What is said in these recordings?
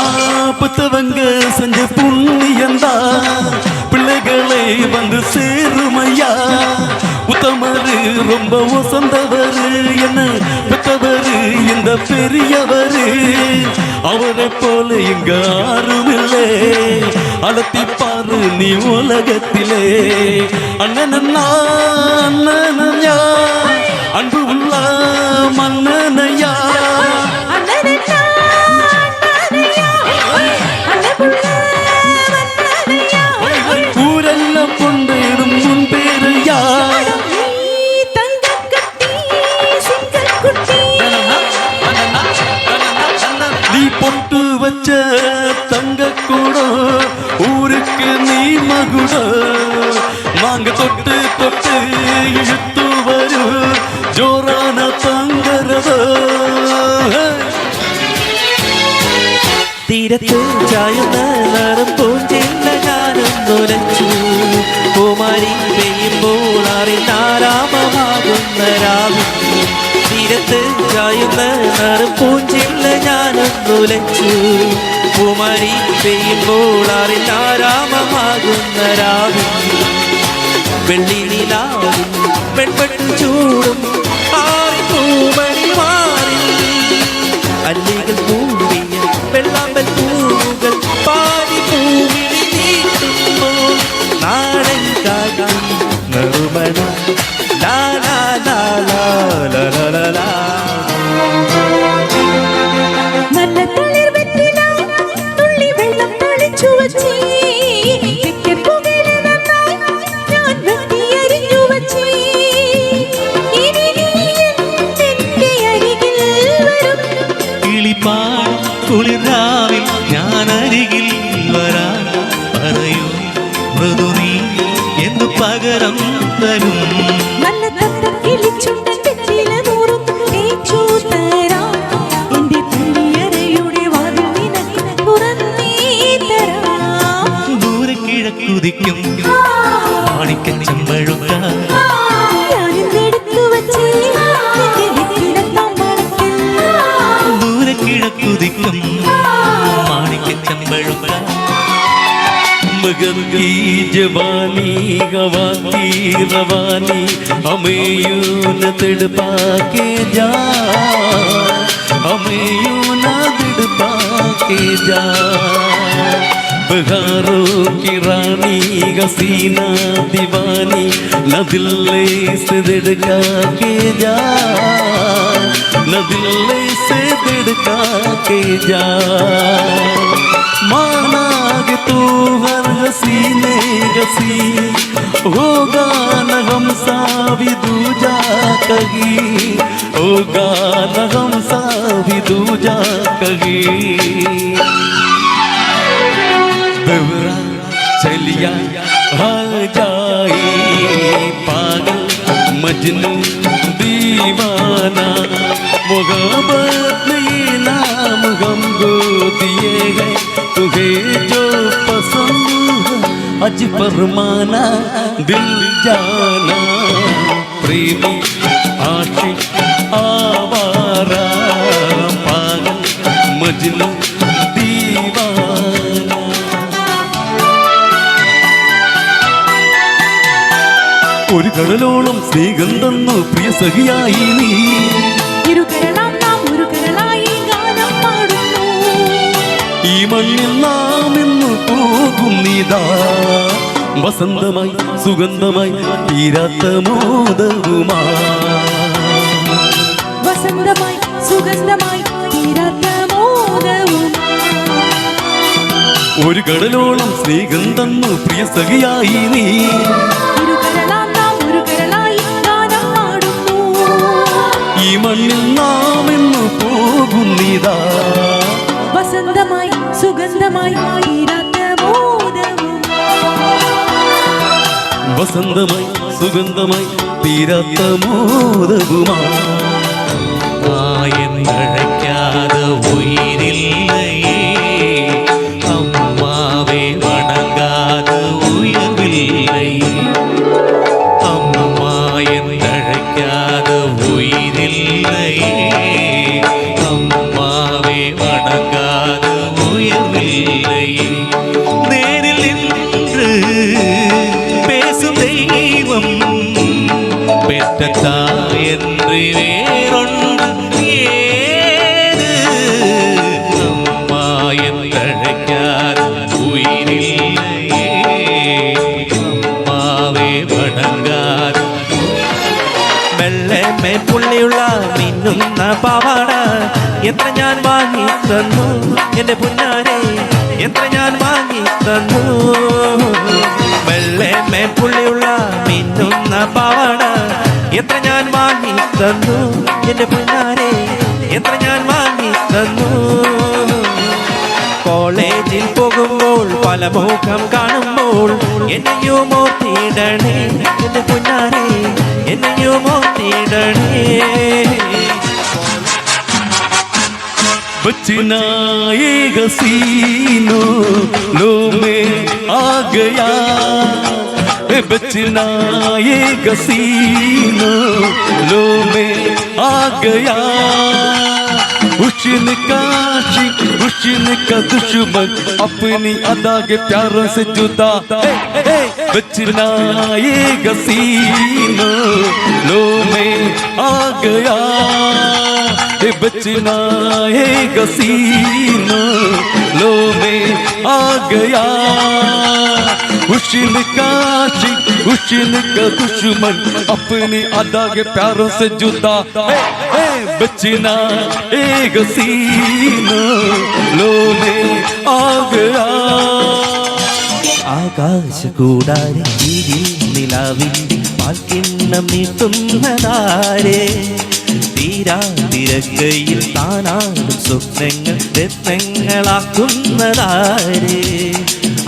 ஆபத்தவங்க செஞ்ச புண்ணியந்தா பிள்ளைகளை வந்து சேருமையா? உத்தமரு ரொம்ப உசந்தவரு என்ன பெற்றவரு இந்த பெரியவரு? அவரை போல இங்க ஆறுமில்லை இல்லை அலத்தி பாரு நீ உலகத்திலே. அண்ணனா அண்ணன் തീരത്ത് ചായുന്ന നിറം പൂഞ്ചില്ല ഞാനും നുരച്ചു പൂമാരി പെയ്യുമ്പോൾ അറിഞ്ഞാരാമമാകുന്ന രാവിൽ തീരത്ത് ചായുന്ന നിറം പൂഞ്ചില്ല ഞാനും നുലച്ചു. പൂമാരി പെയ്യുമ്പോൾ അറിഞ്ഞാരാമമാകുന്ന രാവിൽ വെള്ളി നിലാവും പെൺപെട്ടു ചൂടും കുതിക്കും മാണിക്കച്ചമ്പഴുക്ക മകൻ ഈ ജവാനി ഗവാനി റവാനി അമേയൂന തിടുപ്പാക്കെ ജാ. അമേയൂന തിടുപ്പാക്കെ ജാ. बहारों की रानी हसीना दीवानी न दिल्ले से दिल के जा न दिल्ले से दिड़का के जा मानागे तू हर हसीने हसी। होगा न हम सा भी दूजा कहीं। होगा न हम सा भी दूजा कहीं। बेवरा चलिया आ जाए पागल, मजनू दीवाना। मोहब्बत में नाम हमको दिए है। तुम्हें जो पसंद अज परमाना दिल जाना। प्रेमी കടലോളം സ്നേഹം തന്നു പ്രിയ സഖിയായി നീ. ഈ മണ്ണിൽ നാം ഇന്ന് പോകുന്നിതാ വസന്തമായി സുഗന്ധമായി തീരാത്ത മോദവുമാ. വസന്തമായി സുഗന്ധമായി തീരാത്ത ഒരു കടലോളം സ്നേഹം തന്നു പ്രിയ സഖിയായി നീ. ഈ മണ്ണിൽ നാം ഇന്ന് പോകുന്നിതാ. വസന്തമായി സുഗന്ധമായി വസന്തമായി സുഗന്ധമായി തീരാത്ത മോദകുമാ ആയെന്നഴയ്ക്കാതെ ഉയിരില്ലയേ പാവാട എത്ര ഞാൻ വാങ്ങി തന്നു? എന്റെ പുന്നാരെ എത്ര ഞാൻ വാങ്ങി തന്നു? വെള്ളെ മേപ്പുള്ളിയുള്ള മിന്നുന്ന പാവാട എത്ര ഞാൻ വാങ്ങി തന്നു? എന്റെ പുന്നാരെ എത്ര ഞാൻ വാങ്ങി തന്നു? കോളേജിൽ പോകുമ്പോൾ പല മുഖം കാണുമ്പോൾ എന്നെയോ മോത്തിയിടണേ. എന്റെ പുന്നാരെ എന്നെയോ ഓർത്തിടണേ बचना ये लो में आ गया। बचना ये लो में आ गया। हुस्न का हुस्न का दुश्मन अपनी अदा के प्यारों से जुदा। बचना ये हसीनो लो में आ गया। बचना है गसीनो लो में आ गया हुस्न का आशिक हुस्न का दुश्मन अपनी अदा के प्यारों से जुदा ए, ए, बचना ए गसीनो लो में आ गया ആകാശ കൂടാതെ കീഴിൽ നിലാവിൻ്റെ പാൽക്കിണ്ണം നീട്ടുന്നതാരേ തീരാ തിരക്കയിൽ താനാടും സ്വപ്നങ്ങൾ രത്നങ്ങളാക്കുന്നതാരേ.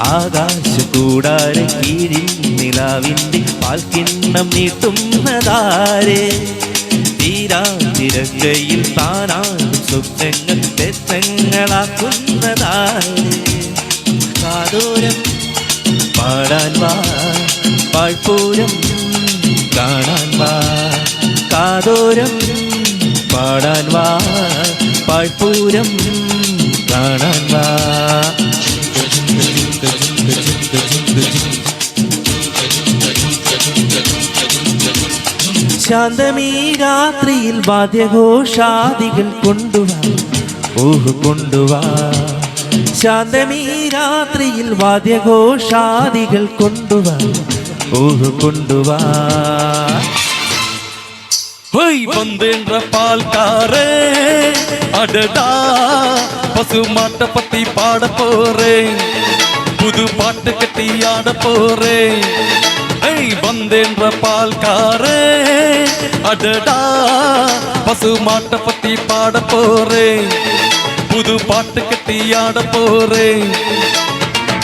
ആകാശ കൂടാര കീഴിൽ നിലാവിന്റെ പാൽക്കിണ്ണം നീട്ടുന്നതാരേ. തീരാ തിരക്കയിൽ താനാടും സ്വപ്നങ്ങൾ രത്നങ്ങളാക്കുന്നതാരേ. പാടാൻ വാ പാഴ്പൂരം കാണാൻ വാ. കാതോരം പാടാൻ വാ പാഴ്പൂരം കാണാൻ വാ. ശാന്തമീ രാത്രിയിൽ വാദ്യഘോഷാദികൾ കൊണ്ടുവാ. ഓഹ് കൊണ്ടുവാ. ശാന്തമീ രാത്രിയിൽ വാദ്യഘോഷാദികൾ കൊണ്ടുവാ. ഓഹ് കൊണ്ടുവാ. போய் வந்தேன்ற பால்காரே அடடா பசு மாட்டை பத்தி பாட போறேன். புது பாட்டு கட்டி ஆட போறேன். ஏய் வந்தேன்ற பால்காரே அடடா பசு மாட்டை பத்தி பாட போறேன். புது பாட்டு கட்டி ஆட போறேன்.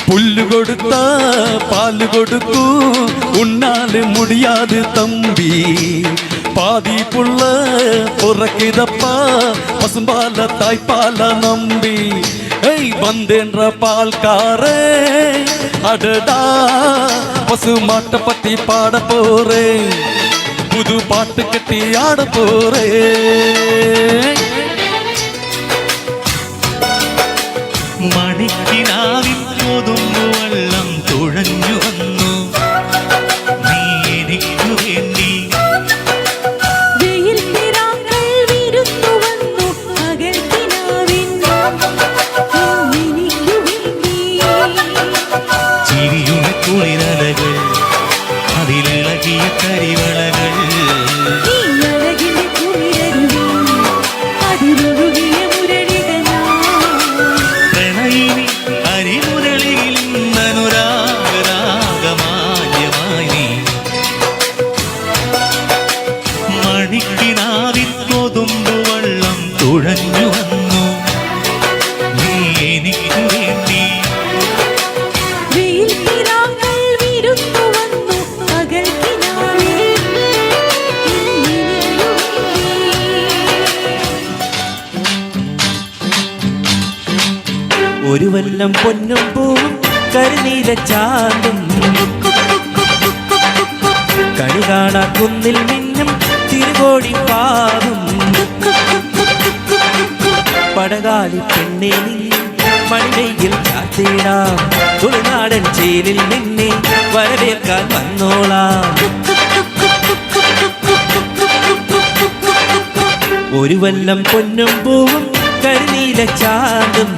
புல்லு கொடுத்தா பால் கொடுக்கும். உன்னால முடியாது தம்பி. பாதி புள்ள பொறக்கிதப்பா பசும்பால தாய்ப்பால நம்பி. ஏய் வந்தேன்ற பால்காரே அடடா பசு மாட்டை பத்தி பாட போறேன் புது பாட்டு கட்டி ஆட போறேன் மணிக்கிற ഒരു വല്ലം പൊന്നും പൂവും കരുനീല ചാന്തും. കണി കാണാ കുന്നിൽ മിന്നും തിരു തിരുകോടി പാവും പടകാലി പെണ്ണേ നീ കാത്തിടാം തുളുനാടൻ ചേലിൽ നിന്നെ വരവേൽക്കാൻ വന്നോളാം. ഒരു വല്ലം പൊന്നും പൂവും കരുനീല ചാന്തും.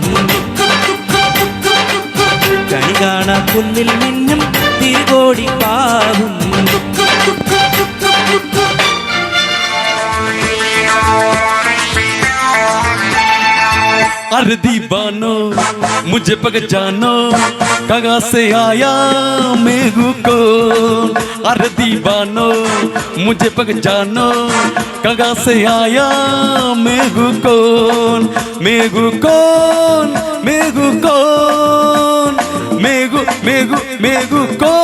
കണി കാണാ കുന്നിൽ നിന്നും തിരുകോടി പാവും अरे दीवानो मुझे पहचानो कहाँ से आया मेघू को अरे दीवानो मुझे पहचानो कहाँ से आया मेघू कौन मेघू कौन मेघू कौन মেঘু মেঘু কো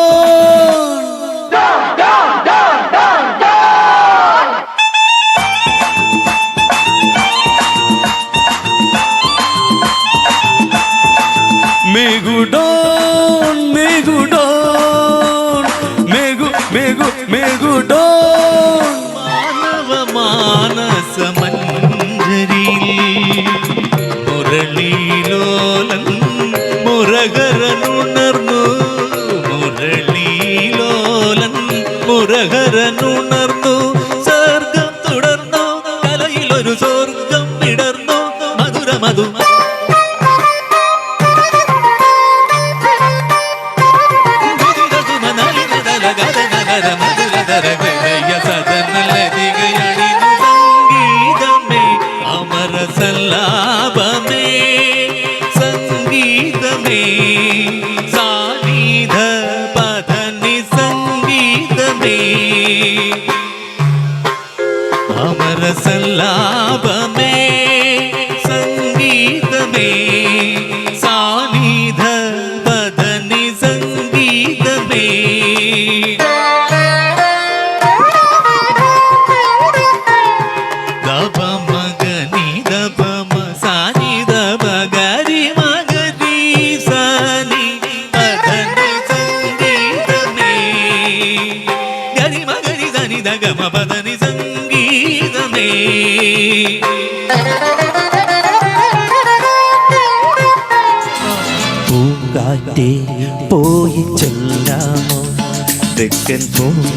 了。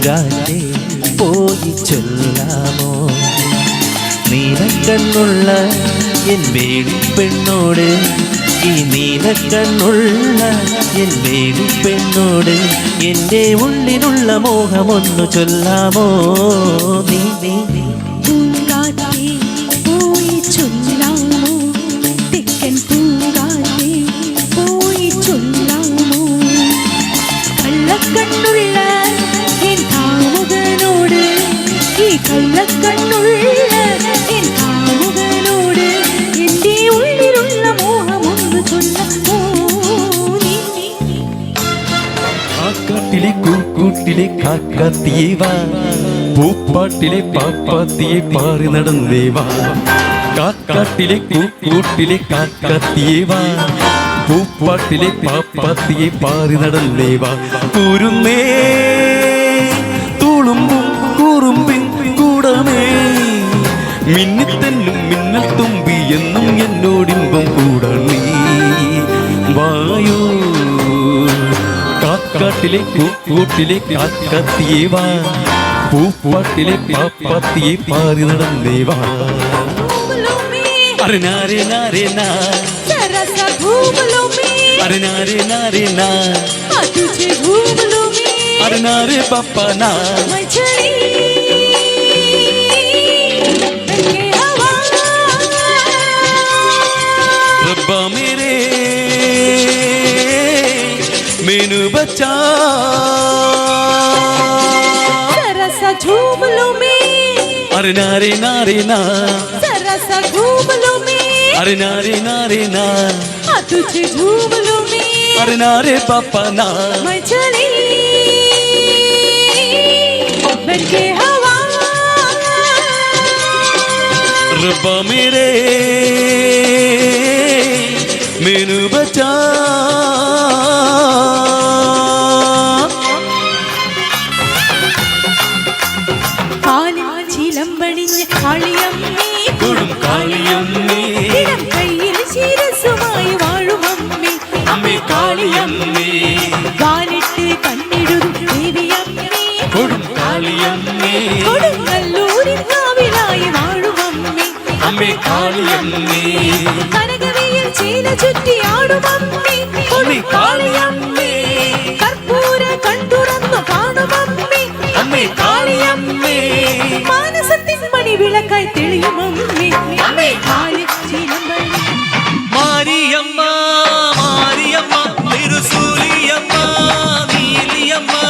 പൂങ്കാറ്റേ പോയി ചൊല്ലാമോ? നീലക്കണ്ണുള്ള എൻ വേടി പെണ്ണോട് ഈ നീലക്കണ്ണുള്ള എൻ വേടി പെണ്ണോട് എന്റെ ഉള്ളിലുള്ള മോഹമൊന്നു ചൊല്ലാമോ? നീ നീ. കള്ളക്കണ്ണുള്ള എൻ പൂപ്പാട്ടിലെ പാപ്പാത്തിയെ പാറി നടന്നേവാ കുരുന്നേ തുളുമ്പും കുറുമ്പിൻ കൂടമേ മിന്നിത്തന്നും മിന്നൽ തുമ്പി എന്നും എന്നോടിമ്പം കൂടണേ വായൂ കാക്കാട്ടിലെ കൂട്ടിലെ കാക്കത്തിയേവാ പൂപ്പാട്ടിലെ പാപ്പാത്തിയെ പാറി നടന്നേവാ घूम लो मैं अरे नारे नारे ना जरा सा घूम लो मैं अरे नारे नारे ना हाँ तुझे घूम लो मैं अरे नारे पापा ना मेनू बचा जरा सा झूम लो मैं। अरे नारे नारे ना। जरा सा घूम लो मैं। अरे नारे नारे ना। हाँ तुझे झूम लो मैं। अरे नारे पापा ना। मैं चली। बनके हवा। रब्बा मेरे। मेनू बचा அம்மே. மானசத்தின் மணி விளக்காய் தெளியும் அம்மே. காலி சிலம்பை மாரியம்மா மாரியம்மா திருசூரியம்மா நீலியம்மா.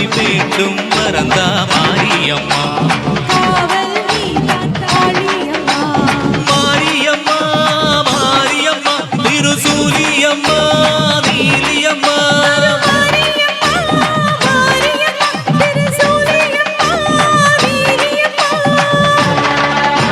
மீண்டும் மறந்தா மாரியம்மா.